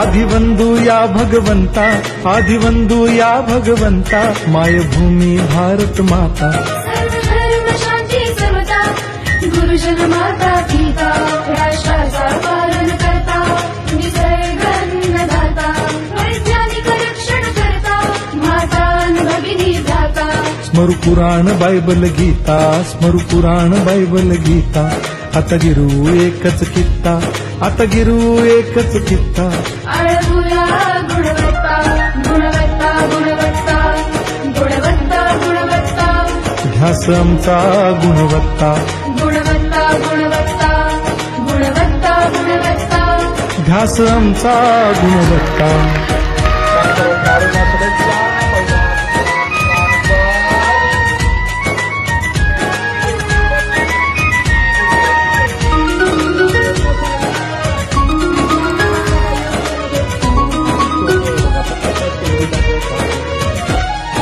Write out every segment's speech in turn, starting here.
ಆದಿವಂದು ಯಾ ಭಗವಂತ ಆದಿವಂದು ಯಾ ಭಗವಂತ ಮಾಯಭೂಮಿ ಭಾರತ ಮಾತಾ ಶಾಂತಿ ಸರ್ವತಾ ಗುರುಜನ ಗೀತಾ ರಾಷ್ಟ್ರಾचा पालन करता निसर्ग गीता स्मरु पुराण गीता आता गिरू एकच कित्ता आता गिरू एकच कित्ता. आळमुला गुणवत्ता गुणवत्ता गुणवत्ता गुणवत्ता गुणवत्ता. ध्यास आमचा गुणवत्ता. गुणवत्ता गुणवत्ता गुणवत्ता गुणवत्ता. ध्यास आमचा गुणवत्ता.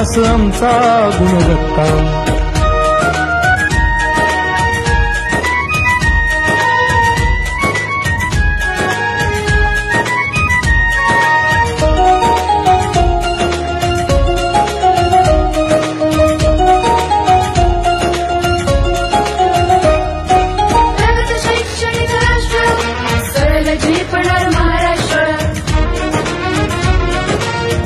आमचा गुणवत्ता.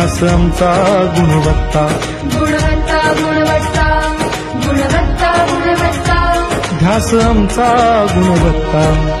ध्यास आमचा गुणवत्ता. गुणवत्ता गुणवत्ता गुणवत्ता गुणवत्ता. ध्यास आमचा गुणवत्ता.